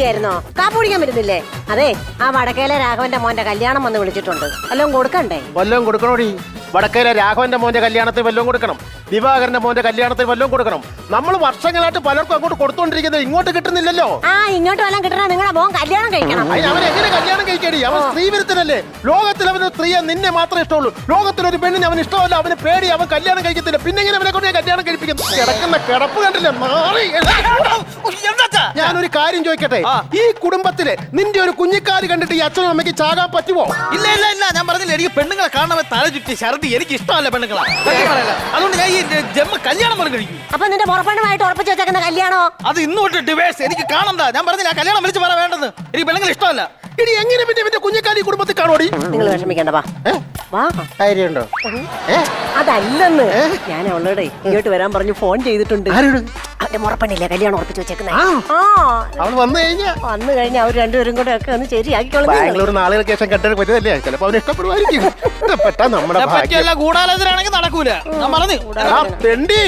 ഇരിക്കുകയായിരുന്നോ കാപ്പുടിക്കാൻ വരുന്നില്ലേ? അതെ ആ വടക്കേലെ രാഘവന്റെ മോന്റെ കല്യാണം വന്ന് വിളിച്ചിട്ടുണ്ട്. വല്ലതും കൊടുക്കണ്ടേ? വല്ലതും കൊടുക്കണോടി? വടക്കേലെ രാഘവന്റെ മോന്റെ കല്യാണത്തിന് വല്ലതും കൊടുക്കണം. ദിവാകരന്റെ മോന്റെ കല്യാണത്തിന് വല്ലതും കൊടുക്കണം. നമ്മൾ വർഷങ്ങളായിട്ട് പലർക്കും അങ്ങോട്ട് കൊടുത്തോണ്ടിരിക്കുന്നത് ഇങ്ങോട്ട് കിട്ടുന്നില്ലല്ലോ. ആ ഇങ്ങോട്ട് വല്ലതും കിട്ടണ? നിങ്ങളെ മോൻ കല്യാണം കഴിക്കണം. അതിന് അവൻ എങ്ങനെ കല്യാണം കഴിക്കടി? അവൻ സ്ത്രീവിരുദ്ധനല്ലേ? ലോകത്തിൽ അവന് സ്ത്രീയെ നിന്നെ മാത്രമേ ഇഷ്ടമുള്ളൂ. ലോകത്തിൽ ഒരു പെണ്ണിന് അവൻ ഇഷ്ടമല്ല. അവന് പേടി അവൻ കല്യാണം കഴിക്കത്തില്ല. പിന്നെ എങ്ങനെ അവനെ കൊണ്ട് ഞാൻ കല്യാണം കഴിപ്പിക്കുന്നു. കിടക്കുന്ന കിടപ്പ് കണ്ടില്ല? മാറി. ഞാനൊരു കാര്യം ചോദിക്കട്ടെ? ഈ കുടുംബത്തിലെ നിന്റെ ഒരു കുഞ്ഞിക്കാരി കണ്ടിട്ട് ഈ അച്ഛനും അമ്മയ്ക്ക് ചാകാൻ പറ്റുമോ? ഇല്ല ഇല്ല ഇല്ല. ഞാൻ പറഞ്ഞില്ല എനിക്ക് പെണ്ണുങ്ങളെ കാണാൻ തല ചുറ്റി ഛർദി എനിക്ക് ഇഷ്ടമല്ല പെണ്ണുങ്ങളെ. അതുകൊണ്ട് ഞാൻ ഈ ജമ്മ കല്യാണം പോലും കഴിക്കും. അപ്പൊ നിന്റെ ഉറപ്പിച്ചു വെച്ചേക്കുന്ന കല്യാണോ അത് ഡിവേഴ്സ് എനിക്ക് കാണണ്ട. ഞാൻ പറഞ്ഞില്ല കല്യാണം വിളിച്ച് പറ വേണ്ടത് എനിക്ക് പെണ്ണുങ്ങൾ ഇഷ്ടമല്ല. ഇനി എങ്ങനെ പിന്നെ ഇവന്റെ കുഞ്ഞിക്കാരി ഈ കുടുംബത്തിൽ കാണോടി നിങ്ങൾ വിഷമിക്കണ്ട വാ. വാ. കാര്യമുണ്ടോ? അതല്ലെന്ന്. ഞാൻ അവളോടെ ഇങ്ങോട്ട് വരാൻ പറഞ്ഞു ഫോൺ ചെയ്തിട്ടുണ്ട്. ആരോട്? അവന്റെ മുറപ്പെണ്ണില്ലേ കല്യാണം ഉറപ്പിച്ചു വെച്ചേക്കുന്നേ. വന്നു കഴിഞ്ഞാ? വന്നു കഴിഞ്ഞാൽ അവർ രണ്ടുപേരും കൂടെ ഒക്കെ ഒന്ന് ശരിയാക്കിക്കോളും ബാംഗ്ലൂർ നാളുകൾക്ക് ശേഷം കെട്ടാൻ പറ്റുന്നല്ലേ ചിലപ്പോ അവന് ഇഷ്ടപ്പെടുമായിരിക്കും. ഇഷ്ടപ്പെട്ട നമ്മുടെ പറ്റിയല്ല ഗൂഢാലോചനാണെങ്കിൽ നടക്കൂല. ഞാൻ പറഞ്ഞു. തെണ്ടി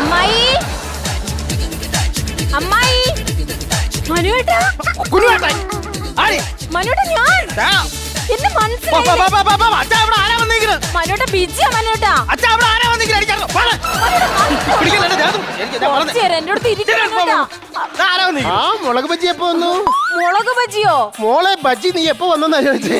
അമ്മായി. അമ്മായി. മനുവേട്ടാ കുഞ്ഞുവേട്ടായി. ഞാൻ. എന്നെ മനസ്സിലായി ബിജിയാ വന്നിരിക്കുന്നത്? ആ മുളക് എപ്പോ വന്നു? മുളക് ബജിയോ മോളെ ബജി നീ എപ്പോ വന്നെന്നാ ചോദിച്ചേ?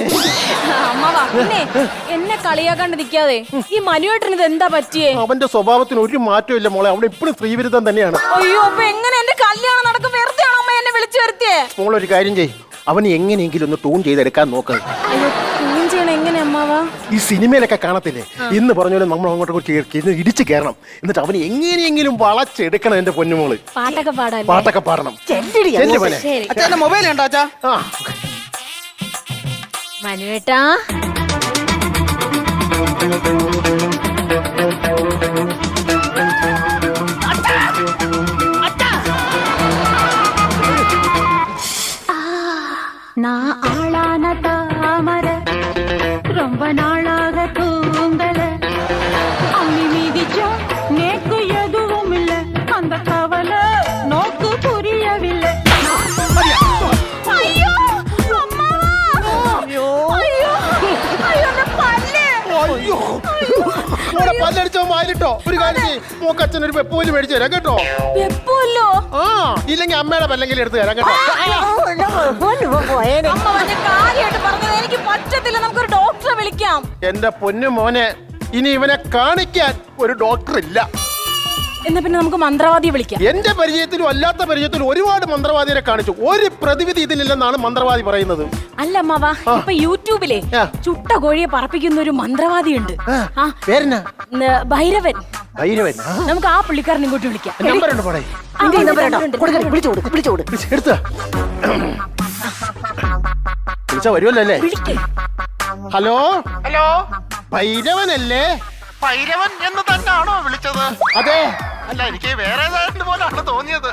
എന്നെ കളിയാക്കാണ്ട് നിക്കാതെ. ഈ മനുവേട്ടന് ഇത് എന്താ പറ്റിയേ? അവന്റെ സ്വഭാവത്തിന് ഒരു മാറ്റവും ഇല്ല മോളെ. അവിടെ ഇപ്പോഴും സ്ത്രീവിരുദ്ധം തന്നെയാണ്. അയ്യോ അപ്പൊ എങ്ങനെ എന്റെ കല്യാണം നടക്കും? വെറുതെ ആണോ അമ്മ എന്നെ വിളിച്ചു വരുത്തിയേ? മോളൊരു കാര്യം ചെയ് അവന് എങ്ങനെയെങ്കിലും ഒന്ന് ടൂൺ ചെയ്തെടുക്കാൻ നോക്ക്. അയ്യോ ക്ലീൻ ചെയ്യണം എങ്ങനെ അമ്മാവാ? ഈ സിനിമയിലൊക്കെ കാണത്തില്ലേ? ഇന്ന് പറഞ്ഞ പോലെ നമ്മൾ അങ്ങോട്ട് ഇടിച്ച് കയറണം എന്നിട്ട് അവന് എങ്ങനെയെങ്കിലും വളച്ചെടുക്കണം എന്റെ പൊന്നുമോൾ. പാട്ടൊക്കെ പാടാല്ലേ? പാട്ടൊക്കെ പാടണം. ചെല്ലടി ചെല്ല് മോനെ. ശരി. അച്ഛാ മൊബൈൽ ഉണ്ടോ അച്ഛാ? മനുവേട്ടാ. വായിലിട്ടോ ഒരു കാര്യം മൂക്കച്ഛൻ ഒരു വെപ്പോൽ മേടിച്ചു തരാം കേട്ടോ എപ്പോല്ലോ ആ ഇല്ലെങ്കിൽ അമ്മയുടെ പല്ലെങ്കിലും എടുത്ത് തരാം കേട്ടോ അമ്മ വന്ന് കാര്യമായിട്ട് പറഞ്ഞത് എനിക്ക് പറ്റത്തില്ല നമുക്കൊരു ഡോക്ടറെ വിളിക്കാം എന്റെ പൊന്നു മോനെ ഇനി ഇവനെ കാണിക്കാൻ ഒരു ഡോക്ടർ ഇല്ല എന്നാ പിന്നെ നമുക്ക് മന്ത്രവാദിയെ വിളിക്കാം. എന്റെ പരിചയത്തിലും അല്ലാത്ത പരിചയത്തിലും ഒരുപാട് മന്ത്രവാദിയെ കാണിച്ചു. ഒരു പ്രതിവിധി ഇതിലില്ലെന്നാണ് മന്ത്രവാദി പറയുന്നത്. അല്ല അമ്മാവാ ഇപ്പൊ യൂട്യൂബിലെ ചുട്ട കോഴിയെ പറപ്പിക്കുന്ന ഒരു മന്ത്രവാദി ഉണ്ട് ഭൈരവൻ. ഭൈരവൻ. നമുക്ക് ആ പുള്ളിക്കാരനെ ഇങ്ങോട്ട് വിളിക്കാം. നമ്പർ ഉണ്ട് പോടെ. വിളിച്ചു കൊടുക്ക് വിളിച്ചു കൊടുക്ക്. എടുത്ത. വിളിച്ചാ വരുമല്ലോ അല്ലേ? ഹലോ? ഹലോ? ഭൈരവനല്ലേ? ഭൈരവൻ എന്ന് തന്നെയാണോ വിളിച്ചത്? അതെ. അല്ല എനിക്ക് വേറെ പോലാണ് തോന്നിയത്.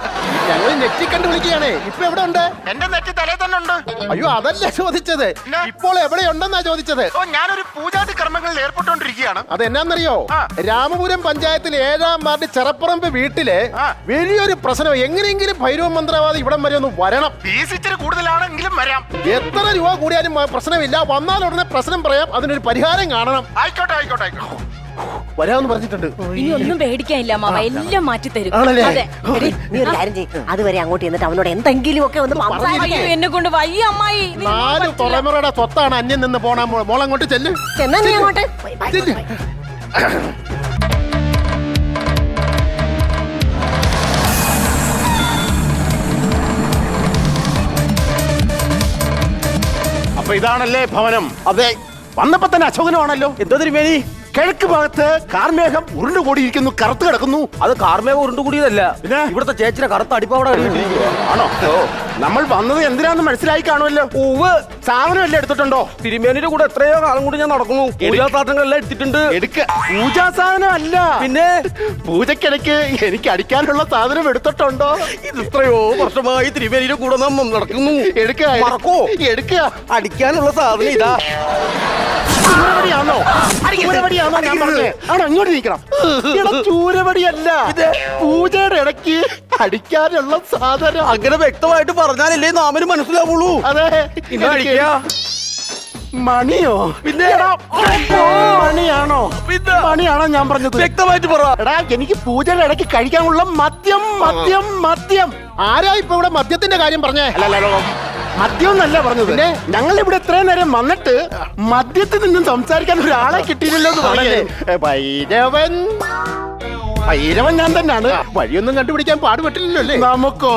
ഞങ്ങൾ നെറ്റി കണ്ട് വിളിക്കുകയാണേ ഇപ്പൊ എവിടെ ഉണ്ട്? എന്റെ നെറ്റി തലേ തന്നെ ഉണ്ട്. അയ്യോ അതല്ല ചോദിച്ചത്? ഇപ്പോൾ എവിടെയുണ്ടെന്നാ ചോദിച്ചത്? ഓ ഞാനൊരു പൂജാതി കർമ്മങ്ങളിൽ ഏർപ്പെട്ടുകൊണ്ടിരിക്കുകയാണ്. അതെന്നാന്നറിയോ? എന്നാന്നറിയോ രാമപുരം പഞ്ചായത്തിലെ ഏഴാം വാർഡ് ചെറപ്പറമ്പ് വീട്ടിലെ വലിയൊരു പ്രശ്നം. എങ്ങനെയെങ്കിലും ഭൈരവ മന്ത്രവാദി ഇവിടം വരെ ഒന്ന് വരണം. ഫീസ് ഇച്ചിരി കൂടുതലാണെങ്കിലും വരാം. എത്ര രൂപ കൂടിയാലും പ്രശ്നമില്ല. വന്നാൽ ഉടനെ പ്രശ്നം പറയാം. അതിനൊരു പരിഹാരം കാണണം. ആയിക്കോട്ടെ ആയിക്കോട്ടെ ആയിക്കോട്ടെ. വരാമെന്ന് പറഞ്ഞിട്ടുണ്ട്. ഇനി ഒന്നും പേടിക്കാനില്ല മാമ എല്ലാം മാറ്റി തരും ആണല്ലേ? അതെ. എടി, നീ ഒരു കാര്യം ചെയ്യ്. അതുവരെ അങ്ങോട്ട് ചെന്നിട്ട് അവനോട് എന്തെങ്കിലും ഒക്കെ ഒന്ന് സംസാരിക്ക്. അയ്യോ എന്നെ കൊണ്ട് വയ്യ അമ്മായി. ഇത് നാല് തലമുറയുടെ സ്വത്താണ് അന്യം നിന്ന് പോണ മോളങ്ങോട്ട് ചെല്ല്. ചെന്നാ നീ അങ്ങോട്ട് പോയി, ബൈ, ചെല്ല്. ബൈ. അപ്പൊ ഇതാണല്ലേ ഭവനം? അതെ. വന്നപ്പോ തന്നെ അശോകനുമാണല്ലോ. എന്തോ തിരുമേനി കിഴക്ക് ഭാഗത്ത് കാർമേഘം ഉരുണ്ടുകൂടിയിരിക്കുന്നു കറുത്ത് കിടക്കുന്നു. അത് കാർമേഘം ഉരുണ്ടുകൂടിയതല്ല. പിന്നെ? ഇവിടുത്തെ ചേച്ചിനെ കറുത്ത അടിപ്പാവടെ ആണോ? നമ്മൾ വന്നത് എന്തിനാന്ന് മനസ്സിലായി കാണുമല്ലോ. ഉവ് സാധനം എടുത്തിട്ടുണ്ടോ? തിരുമേനിയുടെ കൂടെ എത്രയോ കാലം കൂടി ഞാൻ നടക്കുന്നു. പൂജാ സാധനങ്ങളെല്ലാം എടുത്തിട്ടുണ്ട്. എടുക്ക. പൂജാ സാധനം അല്ല. പിന്നെ? പൂജക്കിടയ്ക്ക് എനിക്ക് അടിക്കാനുള്ള സാധനം എടുത്തിട്ടുണ്ടോ? ഇത് എത്രയോ വർഷമായി തിരുമേനിയുടെ കൂടെ നമ്മൾ നടക്കുന്നു. എടുക്ക മറക്കോ? എടുക്കുക അടിക്കാനുള്ള സാധനം ഇതാ. ചൂരവടിയാണോ? ചൂരവടിയാണോ ഞാൻ പറഞ്ഞേ? ആണോ ഇങ്ങോട്ട് നീക്കണം ചൂരവടിയല്ല. പൂജയുടെ ഇടയ്ക്ക് അടിക്കാനുള്ള സാധനം അങ്ങനെ വ്യക്തമായിട്ട് പറഞ്ഞാലല്ലേ നാമന് മനസ്സിലാവുള്ളൂ. അതെ. മണിയോ? പിന്നെ? മണിയാണോ? പിന്നെ? മണിയാണോ ഞാൻ പറഞ്ഞത്? വ്യക്തമായിട്ട് പറ. എടാ എനിക്ക് പൂജയുടെ ഇടയ്ക്ക് കഴിക്കാനുള്ള മദ്യം മദ്യം മദ്യം. ആരാ ഇപ്പൊ ഇവിടെ മദ്യത്തിന്റെ കാര്യം പറഞ്ഞേ? മദ്യം എന്നല്ല പറഞ്ഞത്. പിന്നെ? ഞങ്ങൾ ഇവിടെ ഇത്രയും നേരം വന്നിട്ട് മദ്യത്തിൽ നിന്നും സംസാരിക്കാൻ ഒരാളെ കിട്ടിയില്ലല്ലോ എന്ന് പറഞ്ഞേ ഭൈരവൻ. ഭൈരവൻ ഞാൻ തന്നെയാണ്. വഴിയൊന്നും കണ്ടുപിടിക്കാൻ പാടുപെട്ടില്ലല്ലോ അല്ലേ? നമുക്കോ?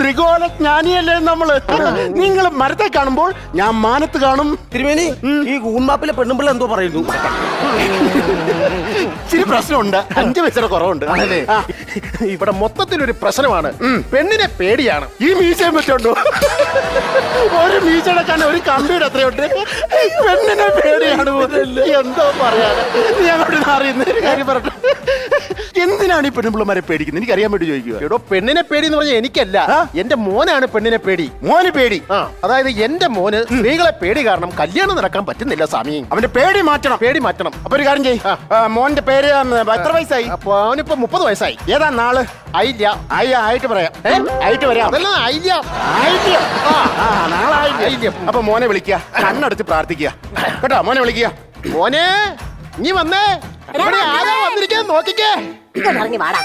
ത്രികോണ ജ്ഞാനിയല്ലേ നമ്മൾ? നിങ്ങൾ മരത്തെ കാണുമ്പോൾ ഞാൻ മാനത്ത് കാണും. തിരുമേനി ഈ ഗൂൺമാപ്പിലെ പെണ്ണുമ്പിള്ള എന്തോ പറയുന്നു? ഇച്ചിരി പ്രശ്നമുണ്ട്. അഞ്ചു വയസ്സിന് കുറവുണ്ട്. ഇവിടെ ഇവിടെ മൊത്തത്തിലൊരു പ്രശ്നമാണ്. പെണ്ണിനെ പേടിയാണ്. ഈ മീശയും വെച്ചോണ്ടോ ഒരു മീശടക്കാൻ ഒരു കമ്പിയുടെ അത്രയുണ്ട്. പെണ്ണിനെ പേടിയാണ് എന്തോ പറയാതെ ഞാൻ അവിടെ അറിയുന്ന ഒരു കാര്യം പറഞ്ഞു. എന്തിനാണ് ഈ പെണ്ണുപിള്ളമാരെ പേടിക്കുന്നത്? എനിക്ക് അറിയാൻ വേണ്ടി ചോദിക്കുക എടോ പെണ്ണിനെ പേടി എന്ന് പറഞ്ഞാൽ എനിക്കല്ല. എന്റെ മോനാണ് പെണ്ണിനെ പേടി. മോന് പേടി? അതായത് എന്റെ മോന് സ്ത്രീകളെ പേടി കാരണം കല്യാണം നടക്കാൻ പറ്റുന്നില്ല സ്വാമി. അവന്റെ പേടി മാറ്റണം. പേടി മാറ്റണം. അപ്പൊ ഒരു കാര്യം ചെയ്യ്. മോന്റെ പേര് എത്ര വയസ്സായി? അപ്പൊ അവനിപ്പോ മുപ്പത് വയസ്സായി. ഏതാ നാൾ? ആയില്ല ആയി ആയിട്ട് പറയാം. ആയിട്ട് വരാം. അതല്ല ആയില്ല ആയില്ല ആ, നാളെ ആയില്ല അപ്പൊ മോനെ വിളിക്കുക. കണ്ണടച്ച് പ്രാർത്ഥിക്കുക. കേട്ടോ മോനെ വിളിക്കുക. മോനെ നീ വന്നേ. ഇവിടെ ആരാ വന്നിരിക്കാൻ നോക്കിക്കേ. ഇറങ്ങി വാടാ.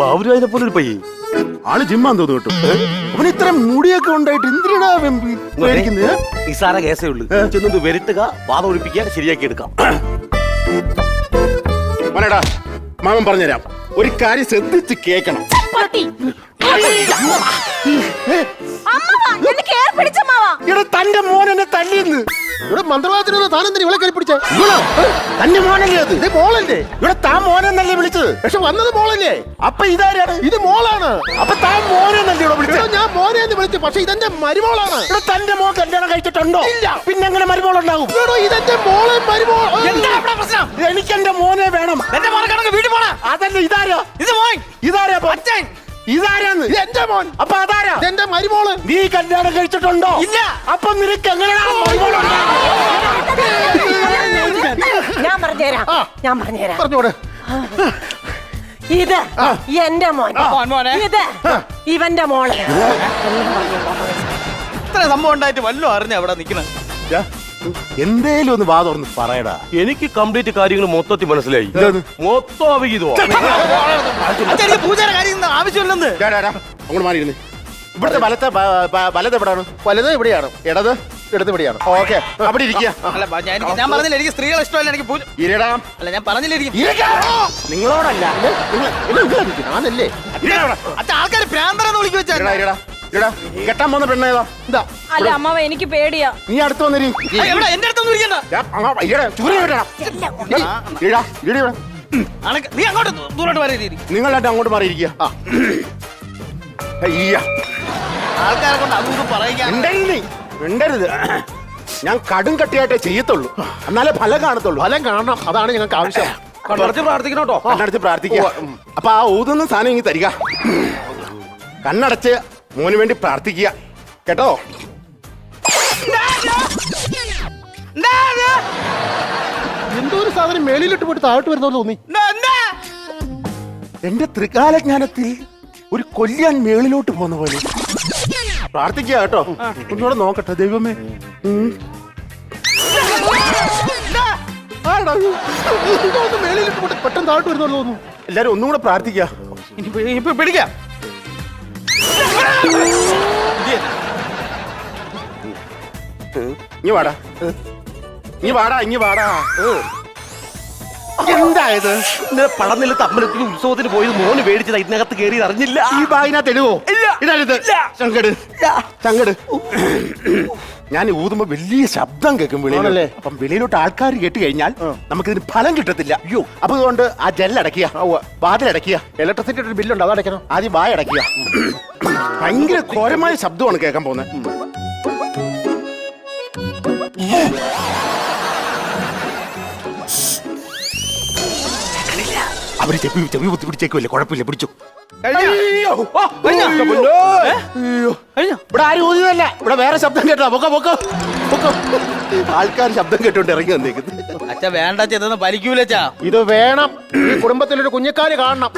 ബാബുരാജിനെ പോലെ ഒരു പയ്യെ ആൾ ജിമ്മാൻ തോന്നു കേട്ടോ. അവന് ഇത്ര മുടിയൊക്കെ ഉണ്ടായിട്ട് എന്തിനാ നിസാര കേസേ ഉള്ളൂ. ചെന്നിട്ട് വരുത്തുക വാദം ഒഴിപ്പിക്കുക ശരിയാക്കി എടുക്കാം. മാമൻ പറഞ്ഞുതരാം. ഒരു കാര്യം ശ്രദ്ധിച്ച് കേക്കണം ഇവിടെ തന്റെ മോൻ എന്നെ തല്ലിയെന്ന്. ഇവിടെ മന്ത്രവാദത്തിനൊന്ന് താനെന്തിന് ഇവളെ കയറി പിടിച്ചേ? തന്റെ മോനല്ലേ അത്? ഇത് മോളല്ലേ? ഇവിടെ താൻ മോനെന്നല്ലേ വിളിച്ചത്? പക്ഷെ വന്നത് മോളല്ലേ? അപ്പൊ ഇതാരാണ്? ഇത് മോളാണ്. അപ്പൊ താൻ മോനെന്നല്ലേ ഇവിടെ വിളിച്ചത്? ഞാൻ മോനെ എന്ന് വിളിച്ചു. പക്ഷെ ഇതെന്റെ മരുമോളാണ്. ഇവിടെ തന്റെ മോൻ കല്യാണം കഴിച്ചിട്ടുണ്ടോ? ഇല്ല. പിന്നെ എങ്ങനെ മരുമോൾ ഉണ്ടാവും ഇതെന്റെ മോളെ മരുമോൾ. എന്താ ഇവിടെ പ്രശ്നം? എനിക്ക് എന്റെ മോനെ വേണം. എന്റെ മോനെ വീട് പോണ അതല്ല ഇതാരാ? ഇത് മോൻ. ഇതാരാ അപ്പൊ? അച്ഛൻ. ഇതാരാന്ന്? എന്റെ മോൻ. അപ്പൊ അതാരാ? എന്റെ മരുമോൾ. നീ കല്യാണം കഴിച്ചിട്ടുണ്ടോ? ഇല്ല. അപ്പൊ നിനക്ക് എങ്ങനെയാണ് ഞാൻ പറഞ്ഞുതരാം. ഞാൻ പറഞ്ഞുതരാം. പറഞ്ഞോട് ഇത് എന്റെ മോൻ. മോൻ മോനെ. ഇത് ഇവന്റെ മോൾ. ഇത്ര? സംഭവം ഉണ്ടായിട്ട് വല്ലതും അറിഞ്ഞ അവിടെ നിക്കണേ എന്തേലും ഒന്ന് വാ തുറന്ന് പറയടാ എനിക്ക് കംപ്ലീറ്റ് കാര്യങ്ങൾ മൊത്തത്തിൽ മനസ്സിലായി? മൊത്തം അവിഹിതോ പൂജയുടെ കാര്യം ആവശ്യമില്ലെന്ന് അങ്ങോട്ട് മാറിയിരുന്നേ ഇവിടുത്തെ വലത്തെ വലത് എവിടെയാണ് വലത് ഇവിടെയാണ് ഇടത് ഇടത് ഇവിടെയാണ് ഓക്കെ അവിടെ ഇരിക്കുക അല്ല ഞാൻ പറഞ്ഞില്ല എനിക്ക് സ്ത്രീകളെ ഇഷ്ടമല്ല എനിക്ക് ഇരടാം അല്ല ഞാൻ പറഞ്ഞില്ല നിങ്ങളോടല്ല ഞാനല്ലേ ആൾക്കാർ പ്രാന്തരെന്ന് വിളിച്ചു വെച്ചാ ഇരടാ ഇരടാ ഇരടാ കെട്ടാൻ പോകുന്ന പെണ്ണേതാ എന്താ അല്ല അമ്മാവ എനിക്ക് പേടിയാ. നീ അടുത്ത് വന്നിരി. എവിടെ? എന്റെ അടുത്തൊന്നും ഇരിക്കണ്ട അനക്ക് നീ അങ്ങോട്ട് ദൂ- ദൂരോട്ട് വരെ നിങ്ങളായിട്ട് അങ്ങോട്ട് മാറിയിരിക്കുക ആൾക്കാരെ കൊണ്ട് ഞാൻ കടും കട്ടിയായിട്ടേ ചെയ്യത്തുള്ളൂ. എന്നാലേ ഫലം കാണത്തുള്ളൂ. ഫലം കാണണം. അതാണ് ഞങ്ങൾക്ക് ആവശ്യം. കണ്ണടച്ച് പ്രാർത്ഥിക്കണം കേട്ടോ. കണ്ണടച്ച് പ്രാർത്ഥിക്കുക. അപ്പൊ ആ ഊതുന്ന സാധനം ഇങ്ങനെ തരിക. കണ്ണടച്ച് മോന് വേണ്ടി പ്രാർത്ഥിക്കുക. കേട്ടോ? എന്തോ ഒരു സാധനം മേളിലിട്ട് പോയിട്ട് താഴോട്ട് വരുന്ന തോന്നി. എന്റെ ത്രികാലജ്ഞാനത്തിൽ ഒരു കൊല്ലിയാൻ മേളിലോട്ട് പോകുന്ന പോലെ. പ്രാർത്ഥിക്കുക കേട്ടോ. ഒന്നുകൂടെ നോക്കട്ടെ ദൈവമേ. ഉം. ആടാ. എന്തോ ഒന്ന് മേളിലിട്ട് പോയിട്ട് പെട്ടെന്ന് താഴോട്ട് വരുന്നോ തോന്നുന്നു. എല്ലാരും ഒന്നുകൂടെ പ്രാർത്ഥിക്കുക. ഇപ്പൊ പിടിക്കാം. ഇനി വാടാ. ഇനി വാടാ ഇനി വാടാ. എന്തായത്? ഇന്നലെ പടനിലത്ത് തമ്പലത്തിന് ഉത്സവത്തിന് പോയത് മോന് മേടിച്ചത് ഇതിനകത്ത് കയറി അറിഞ്ഞില്ല. ഈ ബാഗിനകത്ത് എഴുവോ ഇല്ല. ഇല്ല. ചങ്കട്. ചങ്കട്. ഞാൻ ഊതുമ്പോ വലിയ ശബ്ദം കേൾക്കും വെളിയിലല്ലേ അപ്പം വെളിയിലോട്ട് ആൾക്കാർ കേട്ട് കഴിഞ്ഞാൽ നമുക്കിതിന് ഫലം കിട്ടത്തില്ല. അയ്യോ അപ്പൊ അതുകൊണ്ട് ആ ജെല്ലടക്കുക വാതിലടക്കുക ഇലക്ട്രിസിറ്റി ഒരു ബില്ലുണ്ട് അതടക്കണം ആദ്യം വായ അടക്കുക ഭയങ്കര ഘോരമായ ശബ്ദമാണ് കേൾക്കാൻ പോകുന്നത്. അവർ ചെവി ചെവി കുത്തി പിടിച്ചേക്കുമല്ലേ കുഴപ്പമില്ല പിടിച്ചു. ഇവിടെ ആരും ഊതിയതല്ല ഇവിടെ വേറെ ശബ്ദം കേട്ടോ. പൊക്ക പൊക്ക. പൊക്ക. ആൾക്കാർ ശബ്ദം കേട്ടോണ്ട് ഇറങ്ങി വന്നേക്കുന്നത് അച്ഛ വേണ്ട ചെന്ന് ഭരിക്കൂലച്ചാ ഇത് വേണം. ഈ കുടുംബത്തിലൊരു കുഞ്ഞിക്കാൽ കാണണം.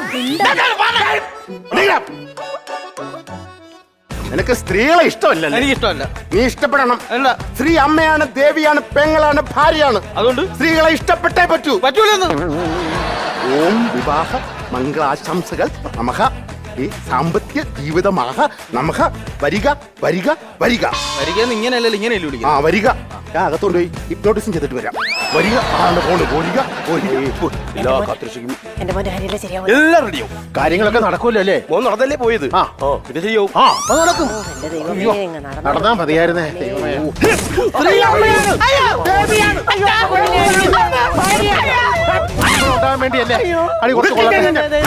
നിനക്ക് സ്ത്രീകളെ ഇഷ്ടമല്ലല്ലേ? എനിക്ക് ഇഷ്ടമല്ല നീ ഇഷ്ടപ്പെടണം. അല്ല സ്ത്രീ അമ്മയാണ് ദേവിയാണ് പെങ്ങളാണ് ഭാര്യയാണ്. അതുകൊണ്ട്? സ്ത്രീകളെ ഇഷ്ടപ്പെട്ടേ പറ്റൂ. പറ്റൂലെന്ന്. ഓം വിവാഹ മംഗളാശംസകൾ നമുക്ക് ഈ സാമ്പത്തിക ജീവിതമാഹ നമുക്ക് വരിക വരിക വരിക. വരികയെന്ന് ഇങ്ങനെയല്ലല്ലോ ഇങ്ങനെയല്ലേ ആ വരിക. ഞാൻ അകത്തോണ്ട് പോയി ഹിപ്നോട്ടിസം ചെയ്തിട്ട് വരാം. വരിക. എല്ലാ കാത്തിരിക്കും എന്റെ മോന്റെ കാര്യമല്ലേ ശരിയാവും. എല്ലാം റെഡിയാവും കാര്യങ്ങളൊക്കെ നടക്കൂല്ലോ അല്ലേ? മോൻ നടന്നല്ലേ പോയത്? ആ. ഓ ഇത് ശരിയാവും. ആ അത് നടക്കും. ഇങ്ങ് നടന്നു നടന്നാ മതിയായിരുന്നേ. ദൈവമേ. ഉണ്ടാകാൻ വേണ്ടിയല്ലേ? അടി കുറച്ച് കൊള്ളട്ടെ.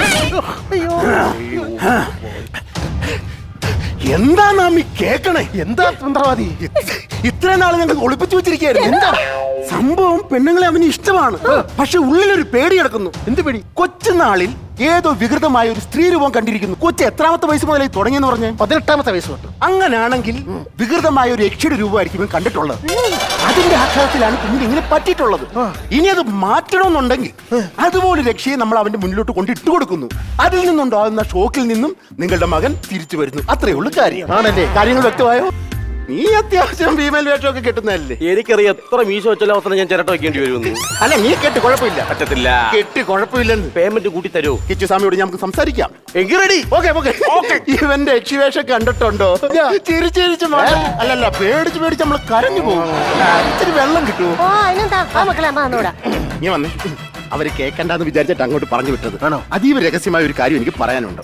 എന്താ നാം ഈ കേക്കണേ? എന്താ തന്ത്രവാദി? ഇത്രയും നാൾ ഞങ്ങൾ ഒളിപ്പിച്ചു വെച്ചിരിക്കുകയായിരുന്നു. എന്താ? സംഭവം പെണ്ണുങ്ങളെ അവന് ഇഷ്ടമാണ്. പക്ഷെ ഉള്ളിലൊരു പേടി കിടക്കുന്നു. എന്ത് പേടി? കൊച്ചുനാളിൽ ഏതോ വികൃതമായ ഒരു സ്ത്രീ രൂപം കണ്ടിരിക്കുന്നു. കൊച്ചു എത്രാമത്തെ വയസ്സ് മുതലായി തുടങ്ങിയെന്ന് പറഞ്ഞ്? പതിനെട്ടാമത്തെ വയസ്സ് തൊട്ട്. അങ്ങനെയാണെങ്കിൽ വികൃതമായ ഒരു യക്ഷിയുടെ രൂപമായിരിക്കും കണ്ടിട്ടുള്ളത്. അതിന്റെ ആഘാതത്തിലാണ് കുഞ്ഞിന് ഇങ്ങനെ പറ്റിയിട്ടുള്ളത്. ഇനി അത് മാറ്റണമെന്നുണ്ടെങ്കിൽ അതുപോലെ രക്ഷയെ നമ്മൾ അവന്റെ മുന്നിലോട്ട് കൊണ്ടിട്ട് കൊടുക്കുന്നു. അതിൽ നിന്നുണ്ടാകുന്ന ഷോക്കിൽ നിന്നും നിങ്ങളുടെ മകൻ തിരിച്ചു വരുന്നു. അത്രേ ഉള്ളൂ കാര്യം. ആണല്ലേ? കാര്യങ്ങൾ വ്യക്തമായോ? നീ അത്യാവശ്യം ഭീമൽ വേഷമൊക്കെ കിട്ടുന്നതല്ലേ? എനിക്കറിയാം എത്ര മീശ വെച്ചാലും അവസരം ഞാൻ ചിരട്ട വെക്കേണ്ടി വരുമെന്ന്. അല്ല നീ കെട്ട് കുഴപ്പമില്ല. പറ്റത്തില്ല. കെട്ട് കുഴപ്പമില്ലെന്ന്. പേയ്മെന്റ് കൂട്ടി തരൂ? കിച്ചു സ്വാമിയോട് നമുക്ക് സംസാരിക്കാം. എങ്കിൽ റെഡി ഓക്കെ ഓക്കെ. ഓക്കെ. ഇവന്റെ യക്ഷിവേഷം കണ്ടിട്ടുണ്ടോ? ചിരിച്ചിരിച്ച് അല്ലല്ല പേടിച്ച് പേടിച്ച് നമ്മൾ കരഞ്ഞു പോകും. ഇച്ചിരി വെള്ളം കിട്ടുമോ? നീ വന്നേ. അവർ കേൾക്കണ്ടെന്ന് വിചാരിച്ചിട്ട് അങ്ങോട്ട് പറഞ്ഞു വിട്ടത്. ആണോ? അതീവ രഹസ്യമായ ഒരു കാര്യം എനിക്ക് പറയാനുണ്ട്.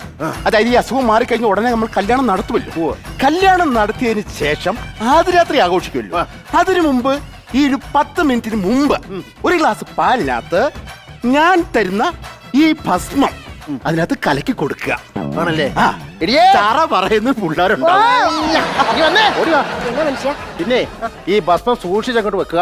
അതായത് ഈ അസുഖം മാറിക്കഴിഞ്ഞ ഉടനെ നമ്മൾ കല്യാണം നടത്തുമല്ലോ. കല്യാണം നടത്തിയതിന് ശേഷം ആദ്യരാത്രി ആഘോഷിക്കുമല്ലോ. അതിനു മുമ്പ് ഈ ഒരു പത്ത് മിനിറ്റിന് മുമ്പ് ഒരു ഗ്ലാസ് പാലിനകത്ത് ഞാൻ തരുന്ന ഈ ഭസ്മം അതിനകത്ത് കലക്കി കൊടുക്കുക. ആണല്ലേ? ആ. ചാറ പറയുന്ന പിള്ളേരുണ്ടാവും. നീ വന്നേ. ഓടി വാ. എന്നാ മനുഷ്യ? പിന്നെ ഈ ഭസ്മം സൂക്ഷിച്ചങ്ങോട്ട് വെക്കുക.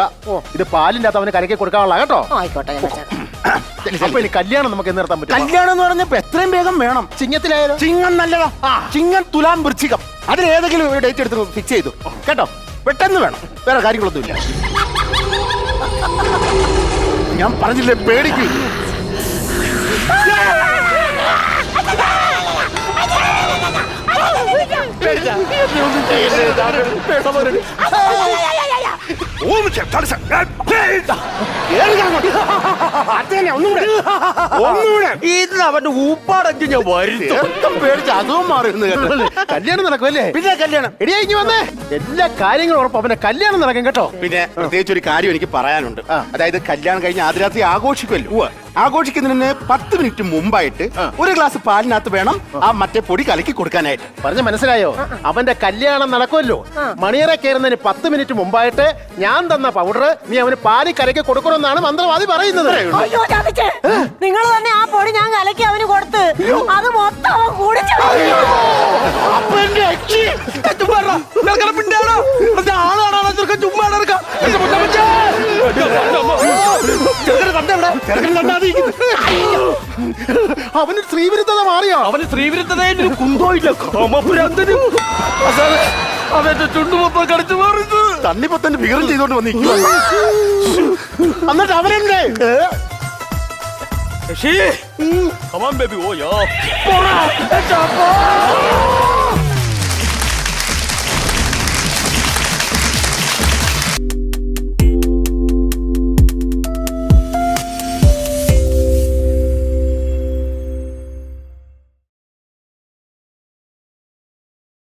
ഇത് പാലിന്റെ അകത്ത് അവന് കലക്കി കൊടുക്കാനുള്ള കേട്ടോ? ആ, ആയിക്കോട്ടെ ഞാൻ വെച്ചേക്കാം. അപ്പൊ ഇനി കല്യാണം നമുക്ക് എന്ന് നിർത്താൻ പറ്റും കല്യാണം എന്ന് പറഞ്ഞപ്പോ എത്രയും വേഗം വേണം. ചിങ്ങത്തിലായാലോ? ചിങ്ങം നല്ലതാ. ചിങ്ങം തുലാം വൃശ്ചികം. അതിൽ ഏതെങ്കിലും ഒരു ഡേറ്റ് എടുത്ത് ഫിക്സ് ചെയ്തു. കേട്ടോ? പെട്ടെന്ന് വേണം. വേറെ കാര്യങ്ങളൊന്നുമില്ല. ഞാൻ പറഞ്ഞില്ലേ പേടിക്കൂ. ഒന്നുകൂടെ ഒന്നുകൂടെ ഇത് അവന്റെ ഊപ്പാടൊക്കെ ഞാൻ വരുത്തും. ചെറുക്കം പേടിച്ച് അതും മാറുന്നു കേട്ടോ. കല്യാണം നടക്കുമല്ലേ പിന്നെ കല്യാണം. എടി ഇനി വന്നേ. എല്ലാ കാര്യങ്ങളും ഉറപ്പ്. അവന്റെ കല്യാണം നടക്കും കേട്ടോ. പിന്നെ പ്രത്യേകിച്ച് ഒരു കാര്യം എനിക്ക് പറയാനുണ്ട്. അതായത് കല്യാണം കഴിഞ്ഞ് ആദ്യരാത്രി ആഘോഷിക്കുമല്ലോ ആഘോഷിക്കുന്നതിന് പത്ത് മിനിറ്റ് മുമ്പായിട്ട് ഒരു ഗ്ലാസ് പാലിനകത്ത് വേണം ആ. മറ്റേ പൊടി കലക്കി കൊടുക്കാനായിട്ട്. പറഞ്ഞ മനസ്സിലായോ? അവന്റെ കല്യാണം നടക്കുമല്ലോ മണിയറ കയറുന്നതിന് പത്ത് മിനിറ്റ് മുമ്പായിട്ട് ഞാൻ തന്ന പൗഡർ നീ അവന് പാലി കരയ്ക്ക് കൊടുക്കണമെന്നാണ് മന്ത്രവാദി പറയുന്നത്. അയ്യോ ചതിച്ചേ നിങ്ങൾ തന്നെ ആ പൊടി ഞാൻ കലക്കി അവന് കൊടുത്ത് അത് മൊത്തം അവൻ കുടിച്ചു അപ്പൊ എന്റെ അച്ചി അവന് സ്ത്രീവിരുദ്ധത മാറിയോ? അവന് സ്ത്രീവിരുദ്ധതയും കുന്തോ ഇല്ല. കാമപുരാന്തനും അവന്റെ ചുണ്ടുമൊപ്പം കടിച്ചു മാറിയത് തണ്ണിപ്പത്തന്റെ വികരം ചെയ്തോണ്ട് വന്നിരിക്കുക എന്നിട്ട് അവരെന്തേ Come on, baby. Oh, yeah.